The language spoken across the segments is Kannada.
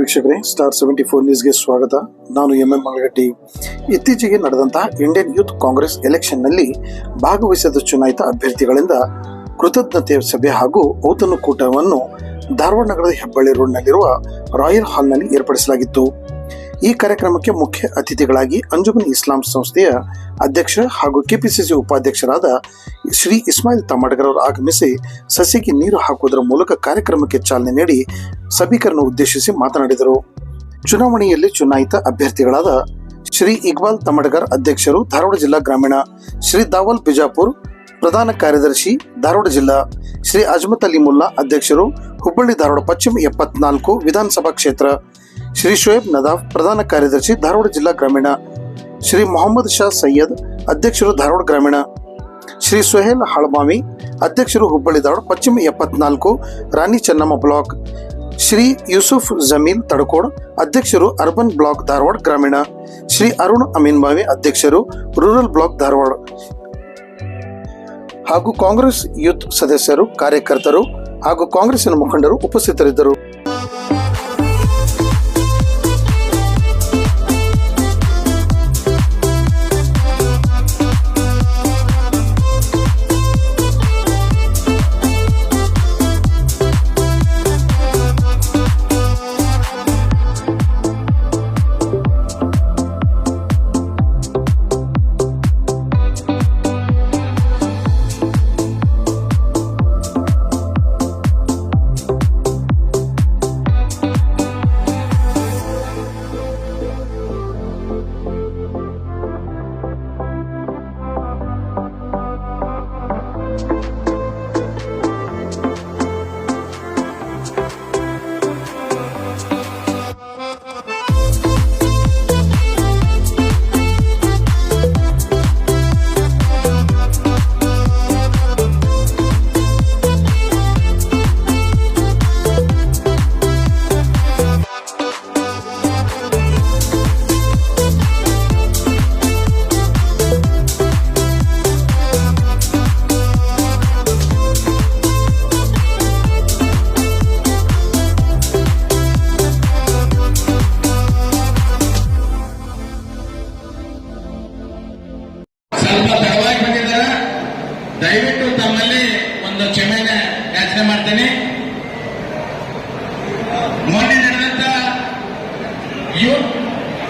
ವೀಕ್ಷಕರೇ ಸ್ಟಾರ್ ಸೆವೆಂಟಿ ಫೋರ್ ನ್ಯೂಸ್ಗೆ ಸ್ವಾಗತ. ನಾನು ಎಂ ಎಂ ಮಂಗಳಗಟ್ಟಿ. ಇತ್ತೀಚೆಗೆ ನಡೆದಂತಹ ಇಂಡಿಯನ್ ಯೂತ್ ಕಾಂಗ್ರೆಸ್ ಎಲೆಕ್ಷನ್ನಲ್ಲಿ ಭಾಗವಹಿಸಿದ ಚುನಾಯಿತ ಅಭ್ಯರ್ಥಿಗಳಿಂದ ಕೃತಜ್ಞತೆ ಸಭೆ ಹಾಗೂ ಔತಣಕೂಟವನ್ನು ಧಾರವಾಡ ನಗರದ ಹೆಬ್ಬಳ್ಳಿ ರೋಡ್ನಲ್ಲಿರುವ ರಾಯಲ್ ಹಾಲ್ನಲ್ಲಿ ಏರ್ಪಡಿಸಲಾಗಿತ್ತು. ಈ ಕಾರ್ಯಕ್ರಮಕ್ಕೆ ಮುಖ್ಯ ಅತಿಥಿಗಳಾಗಿ ಅಂಜುಮನ್ ಇಸ್ಲಾಂ ಸಂಸ್ಥೆಯ ಅಧ್ಯಕ್ಷ ಹಾಗೂ ಕೆಪಿಸಿಸಿ ಉಪಾಧ್ಯಕ್ಷರಾದ ಶ್ರೀ ಇಸ್ಮಾಯಿಲ್ ತಮ್ಮಡಗರ್ ಅವರು ಆಗಮಿಸಿ ಸಸಿಗೆ ನೀರು ಹಾಕುವುದರ ಮೂಲಕ ಕಾರ್ಯಕ್ರಮಕ್ಕೆ ಚಾಲನೆ ನೀಡಿ ಸಭಿಕರನ್ನು ಉದ್ದೇಶಿಸಿ ಮಾತನಾಡಿದರು. ಚುನಾವಣೆಯಲ್ಲಿ ಚುನಾಯಿತ ಅಭ್ಯರ್ಥಿಗಳಾದ ಶ್ರೀ ಇಕ್ಬಾಲ್ ತಮಡಗರ್ ಅಧ್ಯಕ್ಷರು ಧಾರವಾಡ ಜಿಲ್ಲಾ ಗ್ರಾಮೀಣ ಶ್ರೀ ದಾವಲ್ ಬಿಜಾಪುರ್, ಪ್ರಧಾನ ಕಾರ್ಯದರ್ಶಿ ಧಾರವಾಡ ಜಿಲ್ಲಾ ಶ್ರೀ ಅಜ್ಮತ್ ಅಲಿ ಮುಲ್ಲಾ ಅಧ್ಯಕ್ಷರು ಹುಬ್ಬಳ್ಳಿ ಧಾರವಾಡ ಪಶ್ಚಿಮ ಎಪ್ಪತ್ನಾಲ್ಕು ವಿಧಾನಸಭಾ ಕ್ಷೇತ್ರ ಶ್ರೀ ಶೋಯಬ್ ನದಾಫ್ ಪ್ರಧಾನ ಕಾರ್ಯದರ್ಶಿ ಧಾರವಾಡ ಜಿಲ್ಲಾ ಗ್ರಾಮೀಣ, ಶ್ರೀ ಮೊಹಮ್ಮದ್ ಶಾ ಸೈಯದ್ ಅಧ್ಯಕ್ಷರು ಧಾರವಾಡ ಗ್ರಾಮೀಣ, ಶ್ರೀ ಸುಹೇಲ್ ಹಳಮಾವಿ ಅಧ್ಯಕ್ಷರು ಹುಬ್ಬಳ್ಳಿ ಧಾರವಾಡ, ಪಶ್ಚಿಮ ಎಪ್ಪತ್ನಾಲ್ಕು ರಾಣಿ ಚೆನ್ನಮ್ಮ ಬ್ಲಾಕ್, ಶ್ರೀ ಯೂಸುಫ್ ಜಮೀಲ್ ತಡಕೋಡ್ ಅಧ್ಯಕ್ಷರು ಅರ್ಬನ್ ಬ್ಲಾಕ್ ಧಾರವಾಡ ಗ್ರಾಮೀಣ, ಶ್ರೀ ಅರುಣ್ ಅಮೀನ್ ಬಾವಿ ಅಧ್ಯಕ್ಷರು ರೂರಲ್ ಬ್ಲಾಕ್ ಧಾರವಾಡ ಹಾಗೂ ಕಾಂಗ್ರೆಸ್ ಯೂತ್ ಸದಸ್ಯರು, ಕಾರ್ಯಕರ್ತರು ಹಾಗೂ ಕಾಂಗ್ರೆಸ್ಸಿನ ಮುಖಂಡರು ಉಪಸ್ಥಿತರಿದ್ದರು.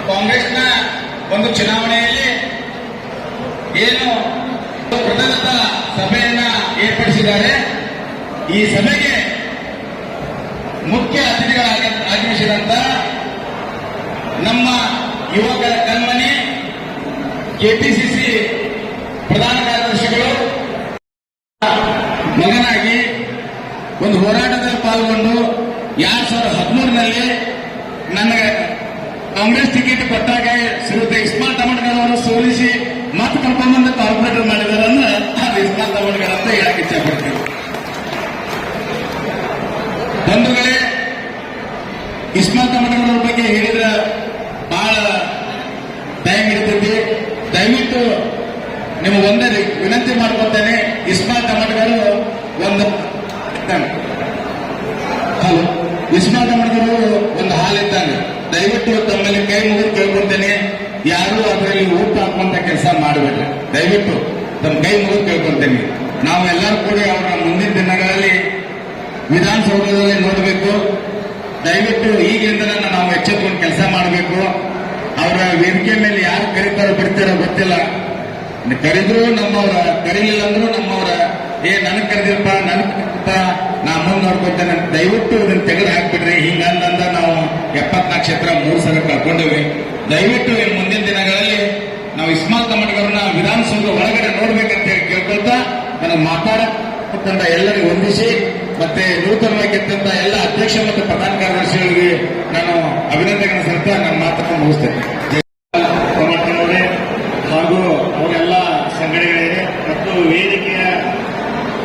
ಕಾಂಗ್ರೆಸ್ನ ಒಂದು ಚುನಾವಣೆಯಲ್ಲಿ ಏನು ಪ್ರಧಾನದ ಸಭೆಯನ್ನ ಏರ್ಪಡಿಸಿದ್ದಾರೆ. ಈ ಸಭೆಗೆ ಮುಖ್ಯ ಅತಿಥಿಗಳಾಗಿ ಆಗಮಿಸಿದಂತ ನಮ್ಮ ಯುವಕರ ಕಣ್ಮನಿ ಕೆಪಿಸಿಸಿ ಪ್ರಧಾನ ಕಾರ್ಯದರ್ಶಿಗಳು, ಮಗನಾಗಿ ಒಂದು ಹೋರಾಟದಲ್ಲಿ ಪಾಲ್ಗೊಂಡು ಎರಡ್ ಸಾವಿರದ ಹದಿಮೂರರಲ್ಲಿ ನನಗೆ ಕಾಂಗ್ರೆಸ್ ಟಿಕೆಟ್ ಕೊಟ್ಟಾಗ ಶ್ರೀಯುತ ಇಸ್ಮಾಲ್ ತಮಡ್ಕರ್ ಅವರು ಸೋಲಿಸಿ ಮತ್ತೆ ಕರ್ಕೊಂಡ್ಬಂದು ಕಾರ್ಪೊರೇಟರ್ ಮಾಡಿದಾರನ್ನ ಅದು ಇಸ್ಮಾಲ್ ತಮಡ್ಕರ್ ಅಂತ ಹೇಳಕ್ ಇಚ್ಛೆ ಪಡ್ತೀವಿ ಬಂಧುಗಳೇ, ಇಸ್ಮಾಲ್ ತಮಡ್ಕರ್ ಅವ್ರ ಬಗ್ಗೆ ಹೇಳಿದ್ರೆ ಬಹಳ ಟೈಮ್ ಇರ್ತೈತಿ. ದಯವಿಟ್ಟು ನಿಮಗೆ ಒಂದೇ ವಿನಂತಿ ಮಾಡ್ಕೊತೇನೆ, ಇಸ್ಮಾಲ್ ಟಮಟ್ಗರು ಒಂದು ಹಲೋ, ಇಸ್ಮಾಲ್ ಟಮಟ್ಗರು ಒಂದು ಹಾಲಿದ್ದಂಗೆ ದಯವಿಟ್ಟು ತಮ್ಮಲ್ಲಿ ಕೈ ಮುಗಿದು ಕೇಳ್ಕೊತೇನೆ ಯಾರು ಅದರಲ್ಲಿ ಊಟ ಹಾಕುವಂತ ಕೆಲಸ ಮಾಡಬೇಡ್ರಿ. ದಯವಿಟ್ಟು ತಮ್ಮ ಕೈ ಮುಗಿದು ಕೇಳ್ಕೊತೇನೆ ನಾವೆಲ್ಲರೂ ಕೂಡ ಅವರ ಮುಂದಿನ ದಿನಗಳಲ್ಲಿ ವಿಧಾನಸೌಧದಲ್ಲಿ ನೋಡಬೇಕು. ದಯವಿಟ್ಟು ಈಗಿಂದ ನಾವು ಎಚ್ಚೆತ್ಕೊಂಡು ಕೆಲಸ ಮಾಡಬೇಕು. ಅವರ ವೇದಿಕೆ ಮೇಲೆ ಯಾರು ಕರೀತಾರೋ ಬಿಡ್ತಾರೋ ಗೊತ್ತಿಲ್ಲ. ಕರೆದ್ರು ನಮ್ಮವರ, ಕರೀಲಿಲ್ಲ ಅಂದ್ರೂ ನಮ್ಮವರ, ಏ, ನನಗೆ ಕರೆದಿರಪ್ಪ, ನನಗೆ ನಾ ಮುಂದೆ ನೋಡ್ಕೊತೇನೆ. ದಯವಿಟ್ಟು ಇದನ್ನ ತೆಗೆದು ಹಾಕ್ಬಿಡ್ರಿ. ಹಿಂಗಂದ ನಾವು ಎಪ್ಪತ್ನಾಲ್ಕು ಕ್ಷೇತ್ರ ಮೂರು ಸಲ ಕಳ್ಕೊಂಡಿವಿ. ದಯವಿಟ್ಟು ಇನ್ನು ಮುಂದಿನ ದಿನಗಳಲ್ಲಿ ನಾವು ಇಸ್ಮಾಲ್ ತಮ್ಮಡ್ಗವ್ರನ್ನ ವಿಧಾನಸೌಧ ಒಳಗಡೆ ನೋಡ್ಬೇಕಂತ ಹೇಳಿ ಕೇಳ್ಕೊಳ್ತಾ ನನಗೆ ಮಾತಾಡತಕ್ಕಂತ ಎಲ್ಲರಿಗೂ ವಂದಿಸಿ, ಮತ್ತೆ ನೂತನವಾಗಿ ಗೆದ್ದಂತ ಎಲ್ಲ ಅಧ್ಯಕ್ಷ ಮತ್ತು ಪ್ರಧಾನ ಕಾರ್ಯದರ್ಶಿಗಳಿಗೆ ನಾನು ಅಭಿನಂದನೆ ಸಲ್ಲಿಸ್ತಾ ನನ್ನ ಮಾತನ್ನು ಮುಗಿಸ್ತೇನೆ.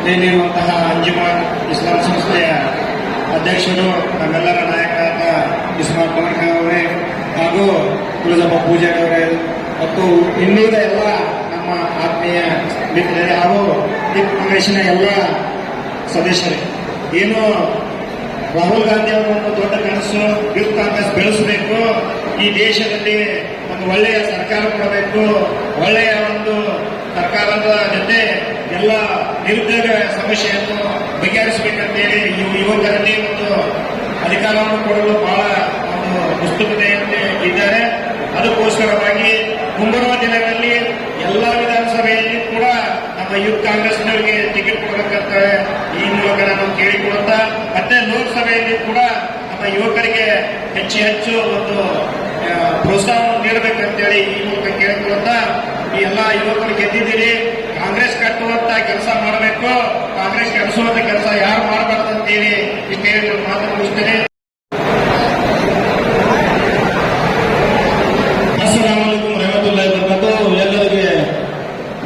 ಮೇಲಿರುವಂತಹ ಅಂಜುಮಾನ್ ಇಸ್ಲಾಂ ಸಂಸ್ಥೆಯ ಅಧ್ಯಕ್ಷರು, ನಮ್ಮೆಲ್ಲರ ನಾಯಕರಾದ ಇಸ್ಮಾಲ್ ಪವರ್ಖಾನ್ ಅವರೇ ಹಾಗೂ ತುಳಜಪ್ಪ ಪೂಜಾರಿ ಅವರೇ ಮತ್ತು ಇನ್ನುಳಿದ ಎಲ್ಲ ನಮ್ಮ ಆತ್ಮೀಯ ಮಿತ್ರರೇ ಹಾಗೂ ಈ ಕಾಂಗ್ರೆಸ್ನ ಎಲ್ಲ ಸದಸ್ಯರೇ. ಏನು ರಾಹುಲ್ ಗಾಂಧಿ ಅವರ ಒಂದು ದೊಡ್ಡ ಕನಸು, ಯೂತ್ ಕಾಂಗ್ರೆಸ್ ಬೆಳೆಸಬೇಕು ಈ ದೇಶದಲ್ಲಿ ಒಂದು ಒಳ್ಳೆಯ ಸರ್ಕಾರ ಕೊಡಬೇಕು, ಒಳ್ಳೆಯ ಒಂದು ಸರ್ಕಾರದ ಜೊತೆ ಎಲ್ಲ ನಿರುದ್ಯೋಗ ಸಮಸ್ಯೆಯನ್ನು ಬಗೆಹರಿಸಬೇಕಂತೇಳಿ ಯುವಕರಲ್ಲಿ ಒಂದು ಅಧಿಕಾರವನ್ನು ಕೊಡಲು ಬಹಳ ಒಂದು ಉತ್ಸುಕತೆ ಇದ್ದಾರೆ. ಅದಕ್ಕೋಸ್ಕರವಾಗಿ ಮುಂಬರುವ ದಿನಗಳಲ್ಲಿ ಎಲ್ಲ ವಿಧಾನಸಭೆಯಲ್ಲಿ ಕೂಡ ನಮ್ಮ ಯೂತ್ ಕಾಂಗ್ರೆಸ್ನವರಿಗೆ ಟಿಕೆಟ್ ಕೊಡಬೇಕಂತ ಈ ಮೂಲಕ ನಾನು ಕೇಳಿಕೊಳ್ಳುತ್ತಾ, ಮತ್ತೆ ಲೋಕಸಭೆಯಲ್ಲಿ ಕೂಡ ನಮ್ಮ ಯುವಕರಿಗೆ ಹೆಚ್ಚು ಹೆಚ್ಚು ಒಂದು ಪ್ರೋತ್ಸಾಹವನ್ನು ನೀಡಬೇಕಂತೇಳಿ ಈ ಮೂಲಕ ಕೇಳಿಕೊಳ್ಳುತ್ತಾ ಈ ಎಲ್ಲ ಯುವಕರು ಗೆದ್ದಿದ್ದೀರಿ. ಕಾಂಗ್ರೆಸ್ ಕಟ್ಟುವಂತ ಕೆಲಸ ಮಾಡಬೇಕು. ಕಾಂಗ್ರೆಸ್ ಕೆಡಿಸುವಂತ ಕೆಲಸ ಯಾರು ಮಾಡಬಾರ್ದು ಅಂತೇಳಿ ಇಷ್ಟು ಹೇಳಿ ಮಾತು ಮುಗಿಸ್ತೇನೆ. ಎಲ್ಲರಿಗೆ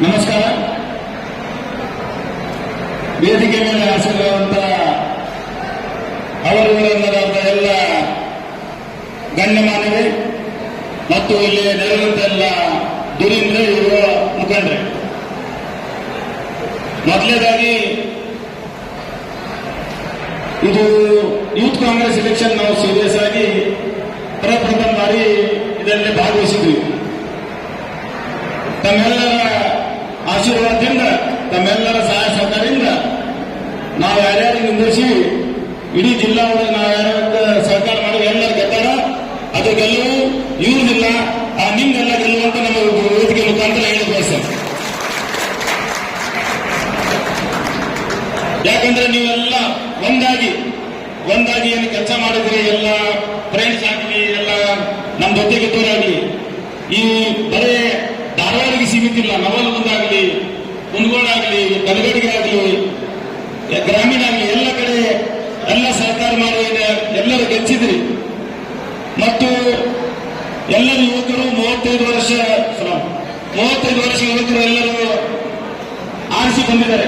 ನಮಸ್ಕಾರ. ವೇದಿಕೆ ಮೇಲೆ ಹಾಸಿರುವಂತ ಎಲ್ಲಾ ಎಲ್ಲ ಗಣ್ಯಮಾನವೇ ಮತ್ತು ಇಲ್ಲಿ ನೆರವಂತೆಲ್ಲ ಎಲ್ಲ ದುರಿಂದ ಇರುವ ಮುಖಂಡ್ರೆ ಮೊದಲನೇದಾಗಿ ಇದು ಯೂತ್ ಕಾಂಗ್ರೆಸ್ ಎಲೆಕ್ಷನ್ ನಾವು ಸೀರಿಯಸ್ ಆಗಿ ಪ್ರಪ್ರಥಮ ಬಾರಿ ಇದರಲ್ಲಿ ಭಾಗವಹಿಸಿದ್ವಿ. ತಮ್ಮೆಲ್ಲರ ಆಶೀರ್ವಾದದಿಂದ, ತಮ್ಮೆಲ್ಲರ ಸಹಾಯ ಸಹಕಾರದಿಂದ ನಾವು ಯಾರ್ಯಾರು ನಿಂದಿಸಿ ಇಡೀ ಜಿಲ್ಲಾ ನಾವು ಯಾರ್ಯಾರ ಸಹಕಾರ ಮಾಡಿ ಎಲ್ಲರ ಗೆದ್ದಾರ ಅದು ಗೆಲುವು ಗೆಲುವು ಅಂತ ನಮ್ಮ ವೇದಿಕೆ ಮುಖಾಂತರ ಹೇಳಿ ಸರ್. ಯಾಕಂದ್ರೆ ನೀವೆಲ್ಲ ಒಂದಾಗಿ ಒಂದಾಗಿ ಏನು ಕೆಲಸ ಮಾಡಿದ್ರಿ ಎಲ್ಲ ಫ್ರೆಂಡ್ಸ್ ಆಗಲಿ, ಎಲ್ಲ ನಮ್ಮ ಜೊತೆಗಿದ್ದವರಾಗಲಿ ಈ ಬರೇ ಧಾರವಾಡಿಗೆ ಸೀಮಿತ ಇಲ್ಲ ನವಲಗುಂದಾಗಲಿ ಕುಂದಗೋಡಾಗಲಿ ಕಲಗಡಿಗೆ ಆಗಲಿ ಗ್ರಾಮೀಣ ಆಗಲಿ ಎಲ್ಲ ಕಡೆ ಎಲ್ಲ ಸಹಕಾರ ಮಾಡಿ ಎಲ್ಲರೂ ಗೆಚ್ಚಿದ್ರಿ ಎಲ್ಲರೂ ಯುವಕರು ಮೂವತ್ತೈದು ವರ್ಷ. ಮೂವತ್ತೈದು ವರ್ಷ ಯುವಕರು ಎಲ್ಲರೂ ಆರಿಸಿ ಬಂದಿದ್ದಾರೆ.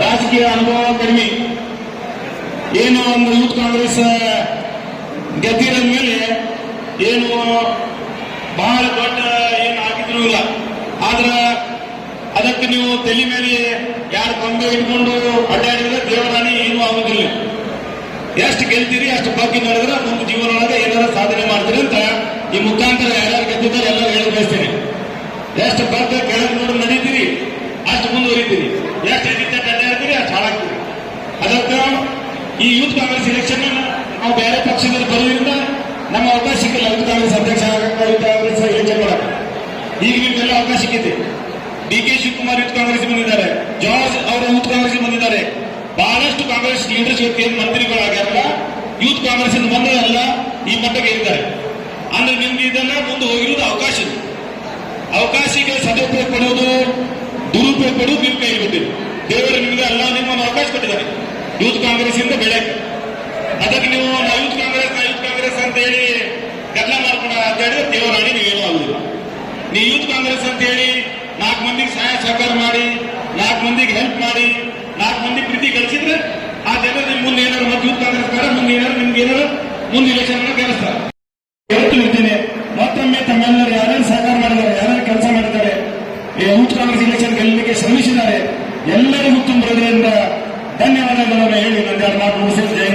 ರಾಜಕೀಯ ಅನುಭವ ಕಡಿಮೆ. ಏನು ಒಂದು ಯೂತ್ ಕಾಂಗ್ರೆಸ್ ಗೆದ್ದಿರ ಮೇಲೆ ಏನು ಬಹಳ ದೊಡ್ಡ ಏನು ಆಗಿದ್ರು ಇಲ್ಲ. ಆದ್ರೆ ಅದಕ್ಕೆ ನೀವು ತಲೆ ಮೇಲೆ ಯಾರು ಬಂದು ಇಟ್ಕೊಂಡು ಅಡ್ಡಾಡಿದ್ರೆ ದೇವರಾಣಿ ಏನೂ ಆಗುದಿಲ್ಲ. ಎಷ್ಟು ಗೆಲ್ತೀರಿ, ಅಷ್ಟು ಬಗ್ಗೆ ನಮ್ಮ ಜೀವನ ಒಳಗೆ ಏನಾರ ಸಾಧನೆ ಮಾಡ್ತೀರಿ ಅಂತ ಈ ಮುಖಾಂತರ ಯಾರ್ಯಾರು ಗೆದ್ದಿದ್ದಾರೆ, ಎಲ್ಲರೂ ಹೇಳಿ ಬಯಸ್ತೇನೆ. ಎಷ್ಟು ಬಗ್ಗೆ ಕೆಳಗೆ ನೋಡಿ ನಡೀತೀರಿ, ಅಷ್ಟು ಮುಂದುವರಿತೀರಿ. ಎಷ್ಟು ಎದಿತ್ತ ಅಷ್ಟು ಹಾಳಾಗ್ತೀರಿ. ಅದಕ್ಕೆ ಈ ಯೂತ್ ಕಾಂಗ್ರೆಸ್ ಎಲೆಕ್ಷನ್ ನಾವು ಬೇರೆ ಪಕ್ಷದಲ್ಲಿ ಬರೋದ್ರಿಂದ ನಮ್ಮ ಅವಕಾಶ ಸಿಕ್ಕಿಲ್ಲ ಯೂತ್ ಕಾಂಗ್ರೆಸ್ ಅಧ್ಯಕ್ಷ ಯೂತ್ ಕಾಂಗ್ರೆಸ್ ಎಲೆಕ್ಷನ್ ಮಾಡಕ್ಕೆ ಈಗ ನಿಮ್ಗೆಲ್ಲ ಅವಕಾಶ ಸಿಕ್ಕಿದೆ. D K Shivakumar youth Congress ಬಂದಿದ್ದಾರೆ. ಜಾರ್ಜ್ ಅವರು ಯೂತ್ ಕಾಂಗ್ರೆಸ್ ಬಂದಿದ್ದಾರೆ. ಬಹಳಷ್ಟು ಕಾಂಗ್ರೆಸ್ ಲೀಡರ್ಶಿಪ್ ಮಂತ್ರಿಗಳಾಗ ಕಾಂಗ್ರೆಸ್ ಇಂದ ಬಂದವರೆಲ್ಲ ಈ ಮಟ್ಟಕ್ಕೆ ಇದ್ದಾರೆ ಅಂದ್ರೆ ನಿಮ್ಗೆ ಇದನ್ನ ಮುಂದೆ ಹೋಗಿರೋದು ಅವಕಾಶ ಇದೆ. ಅವಕಾಶಕ್ಕೆ ಸದುಪಯೋಗ ಪಡೋದು ದುರುಪಯೋಗ ಪಡೋದು ನಿಮ್ ಕೈ ಬಿಟ್ಟಿದೆ ದೇವರು ನಿಮ್ಗೆ ಎಲ್ಲ ನಿಮ್ಮನ್ನು ಅವಕಾಶ ಕೊಟ್ಟಿದ್ದಾರೆ. ಯೂತ್ ಕಾಂಗ್ರೆಸ್ ಇಂದ ಬೆಳೆಯಕ್ಕೆ ಅದಕ್ಕೆ ನೀವು ನಾ ಯೂತ್ ಕಾಂಗ್ರೆಸ್ ನಾ ಕಾಂಗ್ರೆಸ್ ಅಂತ ಹೇಳಿ ಗದ್ದಲ ಮಾಡ್ಕೊಂಡು ಅಂತ ಹೇಳಿದ್ರೆ ದೇವರಾಣಿ ನೀವೇನೂ ಆಗುದಿಲ್ಲ ನೀವು ಯೂತ್ ಕಾಂಗ್ರೆಸ್ ಅಂತ ಹೇಳಿ ನಾಲ್ಕು ಮಂದಿಗೆ ಸಹಾಯ ಸಹಕಾರ ಮಾಡಿ, ನಾಲ್ಕು ಮಂದಿಗೆ ಹೆಲ್ಪ್ ಮಾಡಿ, ನಾಲ್ಕು ಮಂದಿ ಪ್ರೀತಿ ಗಳಿಸಿದ್ರೆ ಜನ ನಿಮ್ ಮುಂದೆ ಏನಾದ್ರು ಮತ್ತೆ ಯೂತ್ ಕಾಂಗ್ರೆಸ್ ಮುಂದೆ ಏನಾದ್ರು ನಿಮ್ಗೆ ಏನಾದ್ರು ಮುಂದೆ ಇಲೆಕ್ಷನ್ ಹೇಳ್ತು ಮತ್ತೊಮ್ಮೆ ತಮ್ಮೆಲ್ಲರೂ ಯಾರ್ಯಾರು ಸಹಕಾರ ಮಾಡಿದ್ದಾರೆ, ಯಾರ್ಯಾರು ಕೆಲಸ ಮಾಡಿದ್ದಾರೆ ಯೂತ್ ಕಾಂಗ್ರೆಸ್ ಇಲೆಕ್ಷನ್ ಗೆಲ್ಲಲಿಕ್ಕೆ ಶ್ರಮಿಸಿದ್ದಾರೆ, ಎಲ್ಲರಿಗೂ ತುಂಬಿರೋದ್ರಿಂದ ಧನ್ಯವಾದಗಳನ್ನು ಹೇಳಿ ನನ್ನ ಮಾತು ಮುಗಿಸಿ ಜೈ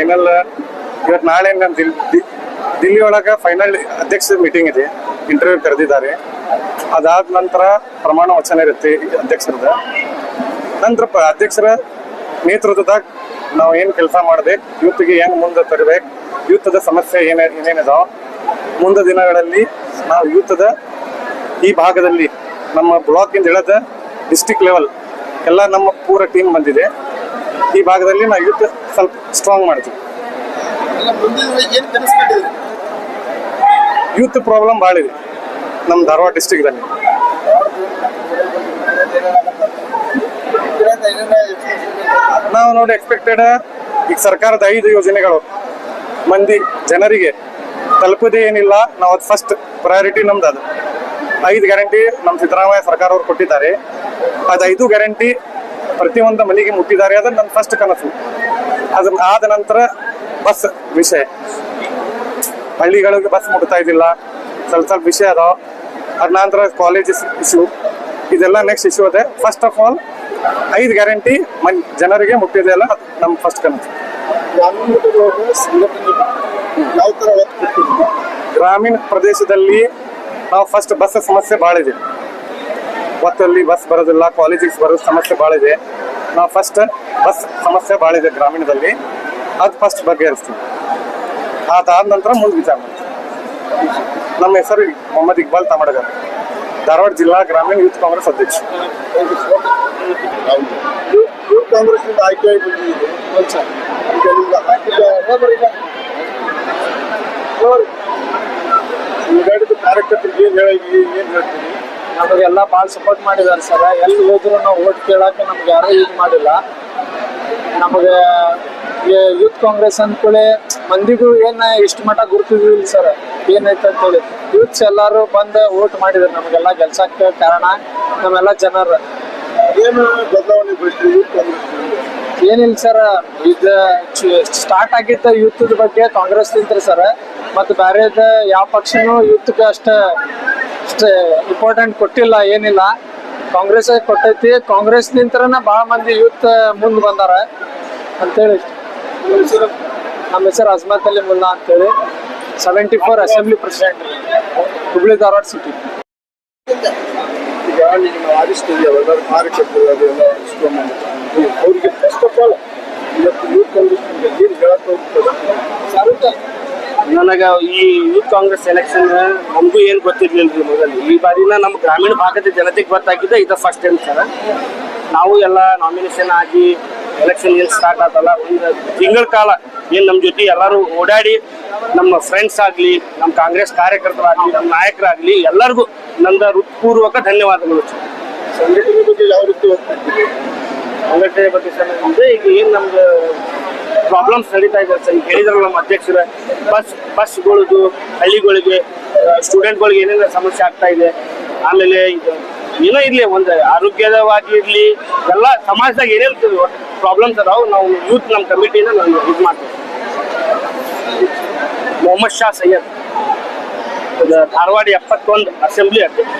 ಫೈನಲ್ ಇವತ್ತು ನಾಳೆ ನಮ್ಮ ದಿಲ್ ದಿಲ್ಲಿ ಒಳಗೆ ಫೈನಲ್ ಅಧ್ಯಕ್ಷ ಮೀಟಿಂಗ್ ಇದೆ ಇಂಟರ್ವ್ಯೂ ಕರೆದಿದ್ದಾರೆ. ಅದಾದ ನಂತರ ಪ್ರಮಾಣ ವಚನ ಇರುತ್ತೆ ಅಧ್ಯಕ್ಷರದ. ನಂತರ ಅಧ್ಯಕ್ಷರ ನೇತೃತ್ವದಾಗ ನಾವು ಏನು ಕೆಲಸ ಮಾಡ್ಬೇಕು ಯೂತ್ಗೆ ಹೆಂಗ್ ಮುಂದೆ ತರಬೇಕು, ಯೂತ್ದ ಸಮಸ್ಯೆ ಏನೇ ಏನೇನಿದಾವ, ಮುಂದೆ ದಿನಗಳಲ್ಲಿ ನಾವು ಯೂತ್ದ ಈ ಭಾಗದಲ್ಲಿ ನಮ್ಮ ಬ್ಲಾಕಿಂದ ಹೇಳದ ಡಿಸ್ಟಿಕ್ ಲೆವೆಲ್ ಎಲ್ಲ ನಮ್ಮ ಪೂರ ಟೀಮ್ ಬಂದಿದೆ. ಈ ಭಾಗದಲ್ಲಿ ನಾವು ಯೂತ್ ಸ್ವಲ್ಪ ಸ್ಟ್ರಾಂಗ್ ಮಾಡ್ತೀವಿ. ಯೂತ್ ಪ್ರಾಬ್ಲಮ್ ಭಾಳ ಇದೆ. ನಮ್ಮ ಧಾರವಾಡ ಡಿಸ್ಟಿಕ್ದಲ್ಲಿ ನಾವು ನೋಡಿ ಎಕ್ಸ್ಪೆಕ್ಟೆಡ್ ಈಗ ಸರ್ಕಾರದ ಐದು ಯೋಜನೆಗಳು. ಮಂದಿ ಜನರಿಗೆ ತಲುಪದೇ ಏನಿಲ್ಲ ನಾವು ಅದು ಫಸ್ಟ್ ಪ್ರಯಾರಿಟಿ ನಮ್ದು ಅದು. ಐದು ಗ್ಯಾರಂಟಿ ನಮ್ಮ ಸಿದ್ದರಾಮಯ್ಯ ಸರ್ಕಾರ ಅವರು ಕೊಟ್ಟಿದ್ದಾರೆ. ಅದು ಐದು ಗ್ಯಾರಂಟಿ ಪ್ರತಿಯೊಂದು ಮನೆಗೆ ಮುಟ್ಟಿದ್ದಾರೆ ಅದು ನನ್ನ ಫಸ್ಟ್ ಕನಸು. ಅದು ಆದ ನಂತರ ಬಸ್ ವಿಷಯ. ಹಳ್ಳಿಗಳಿಗೆ ಬಸ್ ಮುಟ್ತಾ ಇದ್ದಿಲ್ಲ. ಸ್ವಲ್ಪ ಸ್ವಲ್ಪ ವಿಷಯ ಅದಾವ. ಅದ ನಂತರ ಕಾಲೇಜಸ್ ಇಶ್ಯೂ ಇದೆಲ್ಲ ನೆಕ್ಸ್ಟ್ ಇಶ್ಯೂ ಅದೇ. ಫಸ್ಟ್ ಆಫ್ ಆಲ್ ಐದು ಗ್ಯಾರಂಟಿ ಮನ್, ಜನರಿಗೆ ಮುಟ್ಟಿದೆ ಅಲ್ಲ ನಮ್ಮ ಫಸ್ಟ್ ಕನಸು ಗ್ರಾಮೀಣ ಪ್ರದೇಶದಲ್ಲಿ ನಾವು ಫಸ್ಟ್ ಬಸ್ ಸಮಸ್ಯೆ ಭಾಳ ಇದೆ ಒತ್ತಲ್ಲಿ ಬಸ್ ಬರೋದಿಲ್ಲ ಕಾಲೇಜಿಗೆ ಬರೋ ಸಮಸ್ಯೆ ಭಾಳ ಇದೆ ನಾವು ಫಸ್ಟ್ ಬಸ್ ಸಮಸ್ಯೆ ಭಾಳ ಇದೆ ಗ್ರಾಮೀಣದಲ್ಲಿ. ಅದು ಫಸ್ಟ್ ಬಗೆಹರಿಸ್ತೀವಿ ಅದಾದ ನಂತರ ಮುಂದೆ ವಿಚಾರ ಮಾಡ್ತೀವಿ ನಮ್ಮ ಹೆಸರು ಮೊಹಮ್ಮದ್ ಇಕ್ಬಾಲ್ ತಮಡಗರ್ ಧಾರವಾಡ ಜಿಲ್ಲಾ ಗ್ರಾಮೀಣ ಯೂತ್ ಕಾಂಗ್ರೆಸ್ ಅಧ್ಯಕ್ಷ. ಯೂತ್ ಹಾಕಿದ ಹಿಂಗಾಡಿದ ಕಾರ್ಯಕರ್ತರಿಗೆ ಏನು ಹೇಳ್ತೀನಿ ನಮಗೆಲ್ಲ ಭಾಳ ಸಪೋರ್ಟ್ ಮಾಡಿದ್ದಾರೆ ಸರ್. ಎಲ್ಲಿ ಹೋದ್ರು ನಾವು ಓಟ್ ಕೇಳಕ್ಕೆ ನಮ್ಗೆ ಯಾರೂ ಯೂಸ್ ಮಾಡಿಲ್ಲ. ನಮಗೆ ಯೂತ್ ಕಾಂಗ್ರೆಸ್ ಅಂದ್ಕೊಳ್ಳಿ ಮಂದಿಗೂ ಏನು ಇಷ್ಟು ಮಟ್ಟ ಗುರುತಿದಿಲ್ಲ ಸರ್. ಏನೈತೆ ಅಂತೇಳಿ ಯೂತ್ಸ್ ಎಲ್ಲರೂ ಬಂದು ಓಟ್ ಮಾಡಿದ್ರು ನಮಗೆಲ್ಲ ಗೆಲ್ಸಕ್ಕೆ ಕಾರಣ ನಮ್ಮೆಲ್ಲ ಜನರು. ಏನು ಬದಲಾವಣೆ ಏನಿಲ್ಲ ಸರ್. ಇದು ಸ್ಟಾರ್ಟ್ ಆಗಿದ್ದ ಯೂತ್ ಬಗ್ಗೆ ಕಾಂಗ್ರೆಸ್ ತಿಂತ್ರಿ ಸರ್. ಮತ್ತು ಬೇರೆದ ಯಾವ ಪಕ್ಷನೂ ಯೂತ್ಗೆ ಅಷ್ಟು ಅಷ್ಟು ಇಂಪಾರ್ಟೆಂಟ್ ಕೊಟ್ಟಿಲ್ಲ ಏನಿಲ್ಲ. ಕಾಂಗ್ರೆಸ್ ಕೊಟ್ಟೈತಿ. ಕಾಂಗ್ರೆಸ್ ನಿಂತ್ರನ ಬಹಳ ಮಂದಿ ಯೂತ್ ಮುಂದೆ ಬಂದಾರ ಅಂತೇಳಿ. ನಮ್ಮ ಹೆಸರು ಅಜ್ಮತ್ ಅಲ್ಲಿ ಮುನ್ನ ಅಂತೇಳಿ. Seventy four assembly president Hubli Dharwad city ಈಗ ನಿಮ್ಮ ಅದೆಲ್ಲ ಇಸ್ಕೊಂಡ್ಬಂದು ಅವ್ರಿಗೆ ಫಸ್ಟ್ ಆಫ್ ಆಲ್ ಇವತ್ತು ಯೂತ್ ಕಾಂಗ್ರೆಸ್ ಏನು ಹೇಳಕ್ ಹೋಗ್ತದೆ? ನನಗ ಈ ಯೂತ್ ಕಾಂಗ್ರೆಸ್ ಎಲೆಕ್ಷನ್ ನಮಗೂ ಏನ್ ಗೊತ್ತಿರ್ಲಿಲ್ಲ ಮೊದಲು? ಈ ಬಾರಿನ ನಮ್ಮ ಗ್ರಾಮೀಣ ಭಾಗದ ಜನತೆಗೆ ಗೊತ್ತಾಗಿದ್ದ ಇದು ಫಸ್ಟ್ ಟೈಮ್ ಸರ್ ನಾವು ಎಲ್ಲ ನಾಮಿನೇಷನ್ ಆಗಿ ಎಲೆಕ್ಷನ್ ಏನ್ ಸ್ಟಾರ್ಟ್ ಆತಲ್ಲ, ಒಂದು ತಿಂಗಳ ಕಾಲ ಏನ್ ನಮ್ಮ ಜೊತೆ ಎಲ್ಲರೂ ಓಡಾಡಿ, ನಮ್ಮ ಫ್ರೆಂಡ್ಸ್ ಆಗ್ಲಿ ನಮ್ಮ ಕಾಂಗ್ರೆಸ್ ಕಾರ್ಯಕರ್ತರಾಗ್ಲಿ ನಮ್ಮ ನಾಯಕರಾಗ್ಲಿ ಎಲ್ಲರಿಗೂ ನಂದ ಹೃತ್ಪೂರ್ವಕ ಧನ್ಯವಾದಗಳು. ಸಂಘಟನೆ ಬಗ್ಗೆ ಯಾವ ರೀತಿ ಸಂಘಟನೆ ಬಗ್ಗೆ ಸರ್ ಈಗ ಏನ್ ನಮ್ದು ಪ್ರಾಬ್ಲಮ್ಸ್ ನಡೀತಾ ಇದೆ ಸರ್ ಈಗ ಹೇಳಿದ್ರಲ್ಲ ನಮ್ಮ ಅಧ್ಯಕ್ಷರ. ಬಸ್ ಬಸ್ಗಳದು ಹಳ್ಳಿಗಳಿಗೆ ಸ್ಟೂಡೆಂಟ್ಗಳಿಗೆ ಏನೇನು ಸಮಸ್ಯೆ ಆಗ್ತಾ ಇದೆ. ಆಮೇಲೆ ಇದು ಏನೋ ಇರ್ಲಿ, ಒಂದು ಆರೋಗ್ಯವಾಗಿ ಇರ್ಲಿ ಎಲ್ಲ ಸಮಾಜದಾಗ ಏನೇನು ಪ್ರಾಬ್ಲಮ್ಸ್ ಅದಾವೆ ನಾವು ಯೂತ್ ನಮ್ಮ ಕಮಿಟಿನ ನಾನು ಇದು ಮಾಡ್ತೀವಿ. ಮೊಹಮ್ಮದ್ ಶಾ ಸೈಯದ್. ಧಾರವಾಡ ಎಪ್ಪತ್ತೊಂದು ಅಸೆಂಬ್ಲಿ ಅಧ್ಯಕ್ಷ.